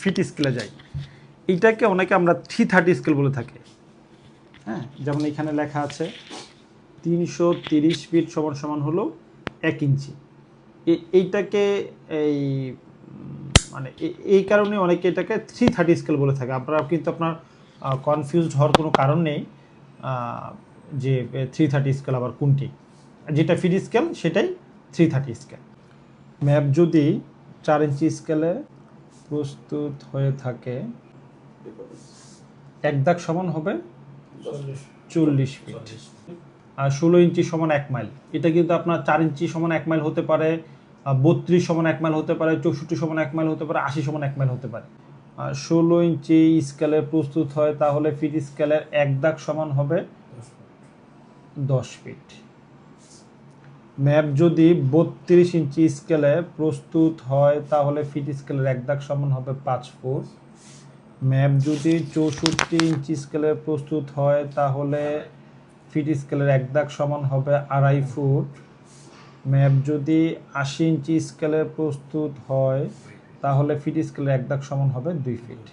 Fit স্কেলে যাই এইটাকে অনেকে আমরা থ্রি থার্টি স্কেল বলে থাকি। হ্যাঁ যেমন এখানে লেখা আছে, তিনশো তিরিশ ফিট সমান সমান হলো এক ইঞ্চি। এইটাকে এই মানে এই কারণে অনেকে এটাকে থ্রি থার্টি স্কেল বলে থাকে। আপনারা কিন্তু আপনার কনফিউজড হওয়ার কোনো কারণ নেই যে থ্রি থার্টি স্কেল আবার কোনটি। যেটা ফিট স্কেল, সেটাই থ্রি থার্টি স্কেল। ম্যাপ যদি চার ইঞ্চি স্কেলে প্রস্তুত হয়ে থাকে। এক দাগ সমান হবে চল্লিশ। ফিট আর ষোলো ইঞ্চি সমান এক মাইল। এটা কিন্তু আপনার চার ইঞ্চি সমান এক মাইল হতে পারে বত্রিশ সমান এক মাইল হতে পারে চৌষট্টি সমান এক মাইল হতে পারে আশি সমান এক মাইল হতে পারে। আর ষোলো ইঞ্চি স্কেলে প্রস্তুত হয় তাহলে ফিট স্কেলের এক দাগ সমান হবে দশ ফিট ম্যাপ যদি বত্রিশ ইঞ্চি স্কেলে প্রস্তুত হয়, তাহলে ফিট স্কেলের এক দাগ সমান হবে পাঁচ ফুট। ম্যাপ যদি চৌষট্টি ইঞ্চি স্কেলে প্রস্তুত হয়, তাহলে ফিট স্কেলের এক দাগ সমান হবে আড়াই ফুট। ম্যাপ যদি আশি ইঞ্চি স্কেলে প্রস্তুত হয়, তাহলে ফিট স্কেলের এক দাগ সমান হবে দুই ফিট।